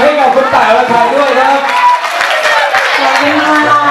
ให้กับคุณต่ายวันไทยด้วยครับขอบคุณค่ะ